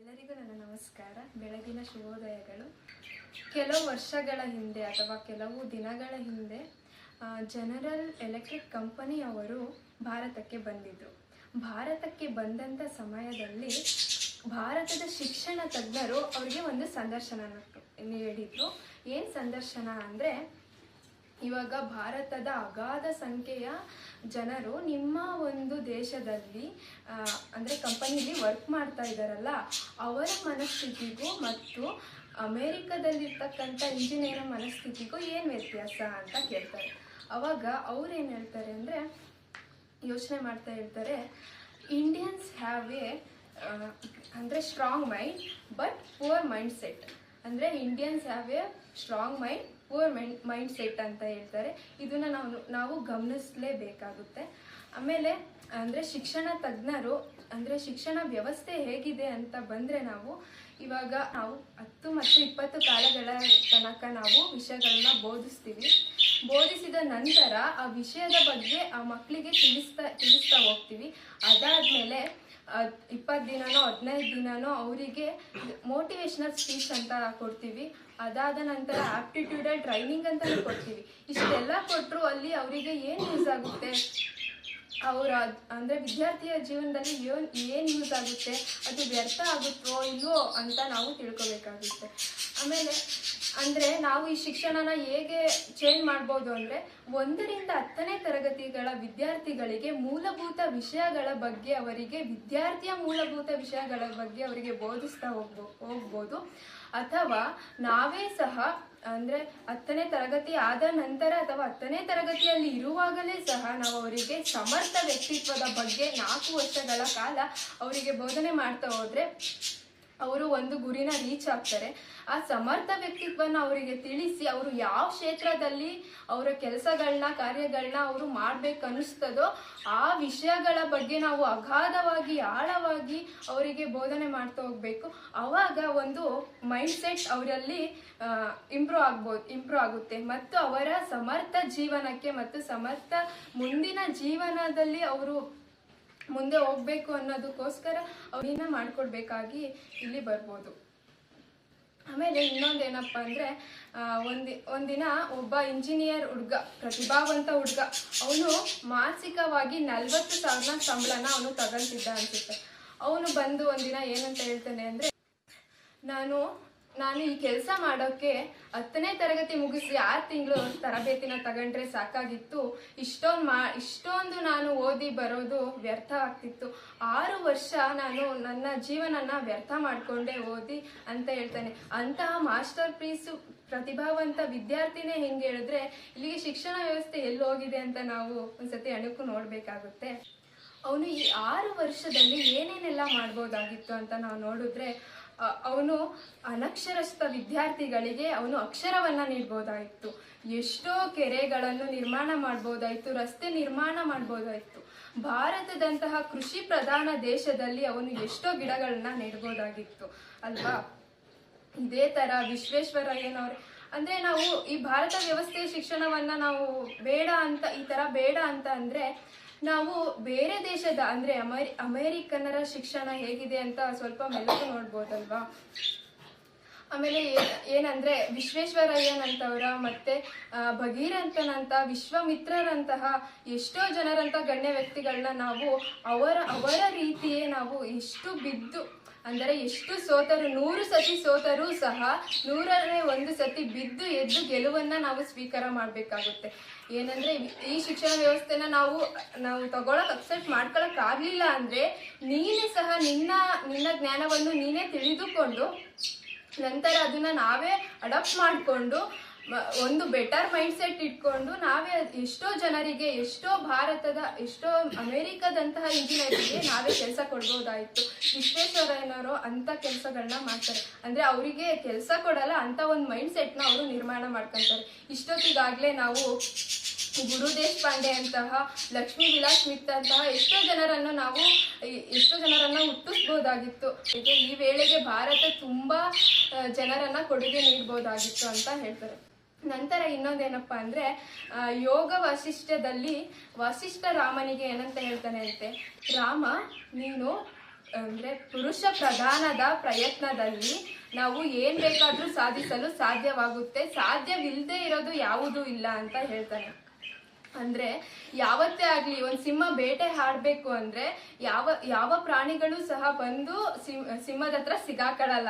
ಎಲ್ಲರಿಗೂ ನನ್ನ ನಮಸ್ಕಾರ. ಬೆಳಗಿನ ಶುಭೋದಯಗಳು. ಕೆಲವು ವರ್ಷಗಳ ಹಿಂದೆ ಅಥವಾ ಕೆಲವು ದಿನಗಳ ಹಿಂದೆ ಜನರಲ್ ಎಲೆಕ್ಟ್ರಿಕ್ ಕಂಪನಿಯವರು ಭಾರತಕ್ಕೆ ಬಂದಿದ್ದರು ಭಾರತಕ್ಕೆ ಬಂದಂಥ ಸಮಯದಲ್ಲಿ ಭಾರತದ ಶಿಕ್ಷಣ ತಜ್ಞರು ಅವರಿಗೆ ಒಂದು ಸಂದರ್ಶನ ನೀಡಿದ್ರು. ಏನು ಸಂದರ್ಶನ ಅಂದರೆ ಇವಾಗ ಭಾರತದ ಅಗಾಧ ಸಂಖ್ಯೆಯ ಜನರು ನಿಮ್ಮ ಒಂದು ದೇಶದಲ್ಲಿ ಅಂದರೆ ಕಂಪನಿಲಿ ವರ್ಕ್ ಮಾಡ್ತಾ ಇದ್ದಾರಲ್ಲ ಅವರ ಮನಸ್ಥಿತಿಗೂ ಮತ್ತು ಅಮೇರಿಕದಲ್ಲಿರ್ತಕ್ಕಂಥ ಇಂಜಿನಿಯರ್ ಮನಸ್ಥಿತಿಗೂ ಏನು ವ್ಯತ್ಯಾಸ ಅಂತ ಕೇಳ್ತಾರೆ. ಅವಾಗ ಅವ್ರು ಏನು ಹೇಳ್ತಾರೆ ಅಂದರೆ, ಯೋಚನೆ ಮಾಡ್ತಾ ಇರ್ತಾರೆ ಇಂಡಿಯನ್ಸ್ ಹ್ಯಾವ್ ಎ ಅಂದರೆ strong mind but poor mind set ಅಂದರೆ Indians have a strong mind poor mind mind set ಅಂತ ಹೇಳ್ತಾರೆ. ಇದನ್ನ ನಾವು ನಾವು ಗಮನಿಸಲೇಬೇಕಾಗುತ್ತೆ. ಆಮೇಲೆ, ಅಂದರೆ ಶಿಕ್ಷಣ ತಜ್ಞರು, ಅಂದರೆ ಶಿಕ್ಷಣ ವ್ಯವಸ್ಥೆ ಹೇಗಿದೆ ಅಂತ ಬಂದರೆ ನಾವು ಇವಾಗ ನಾವು ಹತ್ತು ಮತ್ತು ಇಪ್ಪತ್ತು ಕಾಲಗಳ ತನಕ ನಾವು ವಿಷಯಗಳನ್ನ ಬೋಧಿಸ್ತೀವಿ. ಬೋಧಿಸಿದ ನಂತರ ಆ ವಿಷಯದ ಬಗ್ಗೆ ಆ ಮಕ್ಕಳಿಗೆ ತಿಳಿಸ್ತಾ ತಿಳಿಸ್ತಾ ಹೋಗ್ತೀವಿ. ಅದಾದಮೇಲೆ ಇಪ್ಪತ್ತು ದಿನನೋ, ಹದಿನೈದು ದಿನನೋ ಅವರಿಗೆ ಮೋಟಿವೇಶ್ನಲ್ ಸ್ಪೀಚ್ ಅಂತ ಕೊಡ್ತೀವಿ. ಅದಾದ ನಂತರ ಆಪ್ಟಿಟ್ಯೂಡಲ್ ಟ್ರೈನಿಂಗ್ ಅಂತ ಕೊಡ್ತೀವಿ ಇಷ್ಟೆಲ್ಲ ಕೊಟ್ಟರು ಅಲ್ಲಿ ಅವರಿಗೆ ಏನು ಯೂಸ್ ಆಗುತ್ತೆ? ಅವರ ಅಂದರೆ ವಿದ್ಯಾರ್ಥಿಯ ಜೀವನದಲ್ಲಿ ಏನು ಏನು ಯೂಸ್ ಆಗುತ್ತೆ? ಅದು ವ್ಯರ್ಥ ಆಗುತ್ತೋ ಇಲ್ವೋ ಅಂತ ನಾವು ತಿಳ್ಕೊಬೇಕಾಗುತ್ತೆ. ಆಮೇಲೆ, ಅಂದರೆ ನಾವು ಈ ಶಿಕ್ಷಣನ ಹೇಗೆ ಚೇಂಜ್ ಮಾಡ್ಬೋದು ಅಂದರೆ ಒಂದರಿಂದ ಹತ್ತನೇ ತರಗತಿಗಳ ವಿದ್ಯಾರ್ಥಿಗಳಿಗೆ ಮೂಲಭೂತ ವಿಷಯಗಳ ಬಗ್ಗೆ ಅವರಿಗೆ, ವಿದ್ಯಾರ್ಥಿಯ ಮೂಲಭೂತ ವಿಷಯಗಳ ಬಗ್ಗೆ ಅವರಿಗೆ ಬೋಧಿಸ್ತಾ ಹೋಗ್ಬೋ, ಹೋಗ್ಬೋದು. ಅಥವಾ ನಾವೇ ಸಹ, ಅಂದ್ರೆ ಹತ್ತನೇ ತರಗತಿ ಆದ ನಂತರ ಅಥವಾ ಹತ್ತನೇ ತರಗತಿಯಲ್ಲಿ ಇರುವಾಗಲೇ ಸಹ ನಾವು ಅವರಿಗೆ ಸಮರ್ಥ ವ್ಯಕ್ತಿತ್ವದ ಬಗ್ಗೆ ನಾಲ್ಕು ವರ್ಷಗಳ ಕಾಲ ಅವರಿಗೆ ಬೋಧನೆ ಮಾಡ್ತಾ ಹೋದ್ರೆ ಅವರು ಒಂದು ಗುರಿನ ರೀಚ್ ಆಗ್ತಾರೆ. ಆ ಸಮರ್ಥ ವ್ಯಕ್ತಿತ್ವನ ಅವರಿಗೆ ತಿಳಿಸಿ ಅವರು ಯಾವ ಕ್ಷೇತ್ರದಲ್ಲಿ ಅವರ ಕೆಲಸಗಳನ್ನ ಕಾರ್ಯಗಳನ್ನ ಅವರು ಮಾಡ್ಬೇಕು ಅನಿಸ್ತದೋ ಆ ವಿಷಯಗಳ ಬಗ್ಗೆ ನಾವು ಅಗಾಧವಾಗಿ, ಆಳವಾಗಿ ಅವರಿಗೆ ಬೋಧನೆ ಮಾಡ್ತಾ ಹೋಗ್ಬೇಕು. ಅವಾಗ ಒಂದು ಮೈಂಡ್ ಸೆಟ್ ಅವರಲ್ಲಿ ಇಂಪ್ರೂವ್ ಆಗ್ಬೋದು ಇಂಪ್ರೂವ್ ಆಗುತ್ತೆ. ಮತ್ತು ಅವರ ಸಮರ್ಥ ಜೀವನಕ್ಕೆ ಮತ್ತು ಸಮರ್ಥ ಮುಂದಿನ ಜೀವನದಲ್ಲಿ ಅವರು ಮುಂದೆ ಹೋಗ್ಬೇಕು ಅನ್ನೋದಕ್ಕೋಸ್ಕರ ಅವ್ರನ್ನ ಮಾಡ್ಕೊಡ್ಬೇಕಾಗಿ ಇಲ್ಲಿ ಬರ್ಬೋದು. ಆಮೇಲೆ ಇನ್ನೊಂದೇನಪ್ಪ ಅಂದರೆ ಒಂದು, ಒಂದಿನ ಒಬ್ಬ ಇಂಜಿನಿಯರ್ ಹುಡುಗ, ಪ್ರತಿಭಾವಂತ ಹುಡುಗ, ಅವನು ಮಾನಸಿಕವಾಗಿ ನಲ್ವತ್ತು ಸಾವಿರ ಸಂಬಳನ ಅವನು ತಗೊಂತಿದ್ದ ಅನ್ಸುತ್ತೆ. ಅವನು ಬಂದು ಒಂದಿನ ಏನಂತ ಹೇಳ್ತಾನೆ ಅಂದರೆ, ನಾನು ನಾನು ಈ ಕೆಲಸ ಮಾಡೋಕ್ಕೆ ಹತ್ತನೇ ತರಗತಿ ಮುಗಿಸಿ ಆರು ತಿಂಗಳು ತರಬೇತಿನ ತಗೊಂಡ್ರೆ ಸಾಕಾಗಿತ್ತು. ಇಷ್ಟೊಂದು ಮಾ, ಇಷ್ಟೊಂದು ನಾನು ಓದಿ ಬರೋದು ವ್ಯರ್ಥ ಆಗ್ತಿತ್ತು. ಆರು ವರ್ಷ ನಾನು ನನ್ನ ಜೀವನನ ವ್ಯರ್ಥ ಮಾಡಿಕೊಂಡೆ ಓದಿ ಅಂತ ಹೇಳ್ತಾನೆ. ಅಂತಹ ಮಾಸ್ಟರ್ ಪೀಸು ಪ್ರತಿಭಾವಂತ ವಿದ್ಯಾರ್ಥಿನೇ ಹೆಂಗೆ ಹೇಳಿದ್ರೆ, ಇಲ್ಲಿಗೆ ಶಿಕ್ಷಣ ವ್ಯವಸ್ಥೆ ಎಲ್ಲಿ ಹೋಗಿದೆ ಅಂತ ನಾವು ಒಂದ್ಸತಿ ಅಣುಕು ನೋಡಬೇಕಾಗುತ್ತೆ. ಅವನು ಈ ಆರು ವರ್ಷದಲ್ಲಿ ಏನೇನೆಲ್ಲ ಮಾಡ್ಬೋದಾಗಿತ್ತು ಅಂತ ನಾವು ನೋಡಿದ್ರೆ ಅವನು ಅನಕ್ಷರಸ್ಥ ವಿದ್ಯಾರ್ಥಿಗಳಿಗೆ ಅವನು ಅಕ್ಷರವನ್ನ ನೀಡ್ಬೋದಾಗಿತ್ತು ಎಷ್ಟೋ ಕೆರೆಗಳನ್ನು ನಿರ್ಮಾಣ ಮಾಡ್ಬೋದಾಯಿತು, ರಸ್ತೆ ನಿರ್ಮಾಣ ಮಾಡ್ಬೋದಾಯಿತು. ಭಾರತದಂತಹ ಕೃಷಿ ಪ್ರಧಾನ ದೇಶದಲ್ಲಿ ಅವನು ಎಷ್ಟೋ ಗಿಡಗಳನ್ನ ನೆಡ್ಬೋದಾಗಿತ್ತು, ಅಲ್ವಾ? ಇದೇ ತರ ವಿಶ್ವೇಶ್ವರಯ್ಯನವ್ರು ಅಂದ್ರೆ ನಾವು ಈ ಭಾರತ ವ್ಯವಸ್ಥೆಯ ಶಿಕ್ಷಣವನ್ನ ನಾವು ಬೇಡ ಅಂತ, ಈ ತರ ಬೇಡ ಅಂತ ಅಂದ್ರೆ ನಾವು ಬೇರೆ ದೇಶದ ಅಂದ್ರೆ ಅಮೇರಿ, ಅಮೇರಿಕನ್ನರ ಶಿಕ್ಷಣ ಹೇಗಿದೆ ಅಂತ ಸ್ವಲ್ಪ ಮೆಲುಕು ನೋಡ್ಬೋದಲ್ವಾ? ಆಮೇಲೆ ಏನ್- ಏನಂದ್ರೆ ವಿಶ್ವೇಶ್ವರಯ್ಯನಂತವರ ಮತ್ತೆ ಭಗೀರಂತನಂತ ವಿಶ್ವಾಮಿತ್ರರಂತಹ ಎಷ್ಟೋ ಜನರಂತ ಗಣ್ಯ ವ್ಯಕ್ತಿಗಳನ್ನ ನಾವು ಅವರ ಅವರ ರೀತಿಯೇ ನಾವು ಎಷ್ಟು ಬಿದ್ದು ಅಂದರೆ ಎಷ್ಟು ಸೋತರು, ನೂರು ಸತಿ ಸೋತರೂ ಸಹ ನೂರನೇ ಒಂದು ಸತಿ ಬಿದ್ದು ಎದ್ದು ಗೆಲುವನ್ನ ನಾವು ಸ್ವೀಕಾರ ಮಾಡಬೇಕಾಗುತ್ತೆ. ಏನಂದ್ರೆ ಈ ಶಿಕ್ಷಣ ವ್ಯವಸ್ಥೆನ ನಾವು ನಾವು ತಗೊಳಕ್ ಅಕ್ಸೆಪ್ಟ್ ಮಾಡ್ಕೊಳಕ್ ಆಗ್ಲಿಲ್ಲ ಅಂದ್ರೆ ನೀನೇ ಸಹ ನಿನ್ನ ನಿನ್ನ ಜ್ಞಾನವನ್ನು ನೀನೇ ತಿಳಿದುಕೊಂಡು ನಂತರ ಅದನ್ನ ನಾವೇ ಅಡಾಪ್ಟ್ ಮಾಡಿಕೊಂಡು ಒಂದು ಬೆಟರ್ ಮೈಂಡ್ ಸೆಟ್ ಇಟ್ಕೊಂಡು ನಾವೇ ಎಷ್ಟೋ ಜನರಿಗೆ, ಎಷ್ಟೋ ಭಾರತದ, ಎಷ್ಟೋ ಅಮೆರಿಕದಂತಹ ಇಂಜಿನಿಯರಿಗೆ ನಾವೇ ಕೆಲಸ ಕೊಡ್ಬೋದಾಯ್ತು. ವಿಶ್ವೇಶ್ವರಯ್ಯನವರು ಅಂತ ಕೆಲಸಗಳನ್ನ ಮಾಡ್ತಾರೆ. ಅಂದ್ರೆ ಅವರಿಗೆ ಕೆಲಸ ಕೊಡಲ್ಲ ಅಂತ ಒಂದು ಮೈಂಡ್ ಸೆಟ್ನ ಅವರು ನಿರ್ಮಾಣ ಮಾಡ್ಕೊಂತಾರೆ. ಇಷ್ಟೊತ್ತಿಗಾಗ್ಲೇ ನಾವು ಗುರು ದೇಶಪಾಂಡೆ ಅಂತಹ, ಲಕ್ಷ್ಮೀ ವಿಲಾಸ್ ಮಿತ್ ಅಂತಹ ಎಷ್ಟೋ ಜನರನ್ನು ನಾವು, ಎಷ್ಟೋ ಜನರನ್ನ ಹುಟ್ಟಿಸ್ಬೋದಾಗಿತ್ತು. ಈ ವೇಳೆಗೆ ಭಾರತ ತುಂಬಾ ಜನರನ್ನ ಕೊಡುಗೆ ನೀಡ್ಬೋದಾಗಿತ್ತು ಅಂತ ಹೇಳ್ತಾರೆ. ನಂತರ ಇನ್ನೊಂದೇನಪ್ಪ ಅಂದ್ರೆ ಯೋಗ ವಶಿಷ್ಠದಲ್ಲಿ ವಶಿಷ್ಠ ರಾಮನಿಗೆ ಏನಂತ ಹೇಳ್ತಾನೆ ಅಂತೆ? ರಾಮ, ನೀನು ಅಂದ್ರೆ ಪುರುಷ ಪ್ರಧಾನದ ಪ್ರಯತ್ನದಲ್ಲಿ ನಾವು ಏನ್ ಬೇಕಾದ್ರೂ ಸಾಧಿಸಲು ಸಾಧ್ಯವಾಗುತ್ತೆ. ಸಾಧ್ಯವಿಲ್ಲದೆ ಇರೋದು ಯಾವುದೂ ಇಲ್ಲ ಅಂತ ಹೇಳ್ತಾನೆ. ಅಂದ್ರೆ ಯಾವತ್ತೇ ಆಗ್ಲಿ ಒಂದ್ ಸಿಂಹ ಬೇಟೆ ಹಾಡ್ಬೇಕು ಅಂದ್ರೆ ಯಾವ ಯಾವ ಪ್ರಾಣಿಗಳು ಸಹ ಬಂದು ಸಿಂಹದ ಹತ್ರ ಸಿಗಾಕೊಳ್ಳಲ್ಲ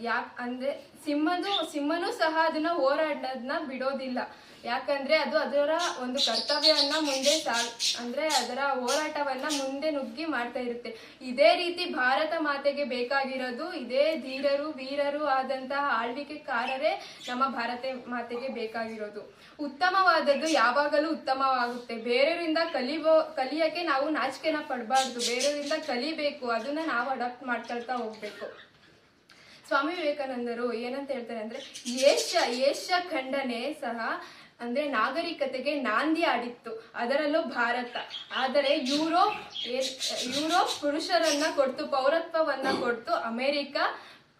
ಯಾಕ್ ಅಂದ್ರೆ ಸಿಂಹನು, ಸಿಂಹನೂ ಸಹ ಅದನ್ನ ಹೋರಾಡೋದನ್ನ ಬಿಡೋದಿಲ್ಲ. ಯಾಕಂದ್ರೆ ಅದು ಅದರ ಒಂದು ಕರ್ತವ್ಯವನ್ನ ಮುಂದೆ ಸಾ ಅಂದ್ರೆ ಅದರ ಹೋರಾಟವನ್ನ ಮುಂದೆ ನುಗ್ಗಿ ಮಾಡ್ತಾ ಇರುತ್ತೆ. ಇದೇ ರೀತಿ ಭಾರತ ಮಾತೆಗೆ ಬೇಕಾಗಿರೋದು ಇದೇ ಧೀರರು, ವೀರರು ಆದಂತಹ ಆಳ್ವಿಕೆಕಾರರೇ ನಮ್ಮ ಭಾರತ ಮಾತೆಗೆ ಬೇಕಾಗಿರೋದು. ಉತ್ತಮವಾದದ್ದು ಯಾವಾಗಲೂ ಉತ್ತಮವಾಗುತ್ತೆ. ಬೇರೆಯವರಿಂದ ಕಲಿಬೋ ಕಲಿಯಕ್ಕೆ ನಾವು ನಾಚಿಕೆನ ಪಡಬಾರ್ದು. ಬೇರೆಯವರಿಂದ ಕಲಿಬೇಕು. ಅದನ್ನ ನಾವು ಅಡಾಪ್ಟ್ ಮಾಡ್ಕೊಳ್ತಾ ಹೋಗ್ಬೇಕು. ಸ್ವಾಮಿ ವಿವೇಕಾನಂದರು ಏನಂತ ಹೇಳ್ತಾರೆ ಅಂದ್ರೆ ಏಷ್ಯ ಏಷ್ಯ ಖಂಡನೆ ಸಹ ಅಂದ್ರೆ ನಾಗರಿಕತೆಗೆ ನಾಂದಿ ಆಡಿತ್ತು. ಅದರಲ್ಲೂ ಭಾರತ. ಆದರೆ ಯುರೋಪ್ ಯುರೋಪ್ ಪುರುಷರನ್ನ ಕೊಡ್ತು, ಪೌರತ್ವವನ್ನ ಕೊಡ್ತು, ಅಮೆರಿಕ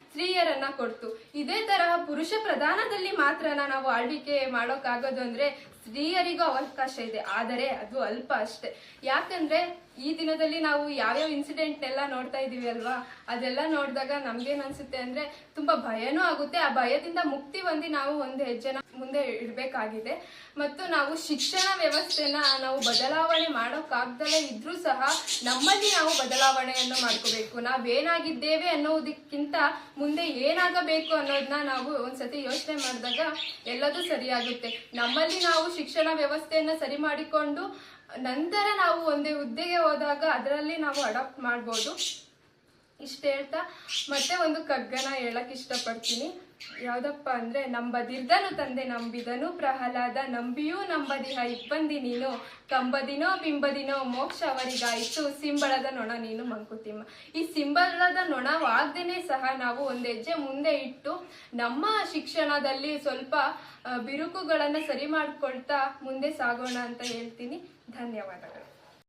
ಸ್ತ್ರೀಯರನ್ನ ಕೊಡ್ತು. ಇದೇ ತರಹ ಪುರುಷ ಪ್ರಧಾನದಲ್ಲಿ ಮಾತ್ರ ನಾವು ಆಳ್ವಿಕೆ ಮಾಡೋಕ್ಕಾಗೋದು ಅಂದ್ರೆ ಸ್ತ್ರೀಯರಿಗೂ ಅವಕಾಶ ಇದೆ. ಆದರೆ ಅದು ಅಲ್ಪ ಅಷ್ಟೇ. ಯಾಕಂದ್ರೆ ಈ ದಿನದಲ್ಲಿ ನಾವು ಯಾವ್ಯಾವ ಇನ್ಸಿಡೆಂಟ್ ಎಲ್ಲ ನೋಡ್ತಾ ಇದೀವಿ ಅಲ್ವಾ? ಅದೆಲ್ಲ ನೋಡಿದಾಗ ನಮ್ಗೇನ್ ಅನ್ಸುತ್ತೆ ಅಂದ್ರೆ ತುಂಬಾ ಭಯನೂ ಆಗುತ್ತೆ. ಆ ಭಯದಿಂದ ಮುಕ್ತಿ ಹೊಂದಿ ನಾವು ಒಂದು ಹೆಜ್ಜೆನ ಮುಂದೆ ಇಡಬೇಕಾಗಿದೆ. ಮತ್ತು ನಾವು ಶಿಕ್ಷಣ ವ್ಯವಸ್ಥೆನ ನಾವು ಬದಲಾವಣೆ ಮಾಡೋಕ್ಕಾಗ್ದಲೇ ಇದ್ರೂ ಸಹ ನಮ್ಮಲ್ಲಿ ನಾವು ಬದಲಾವಣೆಯನ್ನು ಮಾಡ್ಕೋಬೇಕು. ನಾವೇನಾಗಿದ್ದೇವೆ ಅನ್ನೋದಕ್ಕಿಂತ ಮುಂದೆ ಏನಾಗಬೇಕು ಅನ್ನೋದನ್ನ ನಾವು ಒಂದ್ಸತಿ ಯೋಚನೆ ಮಾಡಿದಾಗ ಎಲ್ಲದೂ ಸರಿಯಾಗುತ್ತೆ. ನಮ್ಮಲ್ಲಿ ನಾವು ಶಿಕ್ಷಣ ವ್ಯವಸ್ಥೆಯನ್ನ ಸರಿ ಮಾಡಿಕೊಂಡು ನಂತರ ನಾವು ಒಂದೇ ಹುದ್ದೆಗೆ ಹೋದಾಗ ಅದರಲ್ಲಿ ನಾವು ಅಡಾಪ್ಟ್ ಮಾಡ್ಬೋದು. ಇಷ್ಟ ಹೇಳ್ತಾ? ಮತ್ತೆ ಒಂದು ಕಗ್ಗನ ಹೇಳಕ್ ಇಷ್ಟಪಡ್ತೀನಿ. ಯಾವ್ದಪ್ಪ ಅಂದ್ರೆ, ನಂಬದಿರ್ದನು ತಂದೆ, ನಂಬಿದನು ಪ್ರಹ್ಲಾದ, ನಂಬಿಯೂ ನಂಬದಿಹ. ಇಬ್ಬಂದಿ ನೀನು, ಕಂಬದಿನೋ ಬಿಂಬದಿನೋ, ಮೋಕ್ಷ ಅವರಿಗಾಯಿತು ಸಿಂಬಳದ ನೊಣ ನೀನು, ಮಂಕುತಿಮ್ಮ. ಈ ಸಿಂಬಳದ ನೊಣವಾಗ್ದೇನೆ ಸಹ ನಾವು ಒಂದು ಹೆಜ್ಜೆ ಮುಂದೆ ಇಟ್ಟು ನಮ್ಮ ಶಿಕ್ಷಣದಲ್ಲಿ ಸ್ವಲ್ಪ ಬಿರುಕುಗಳನ್ನು ಸರಿ ಮಾಡ್ಕೊಳ್ತಾ ಮುಂದೆ ಸಾಗೋಣ ಅಂತ ಹೇಳ್ತೀನಿ. ಧನ್ಯವಾದಗಳು.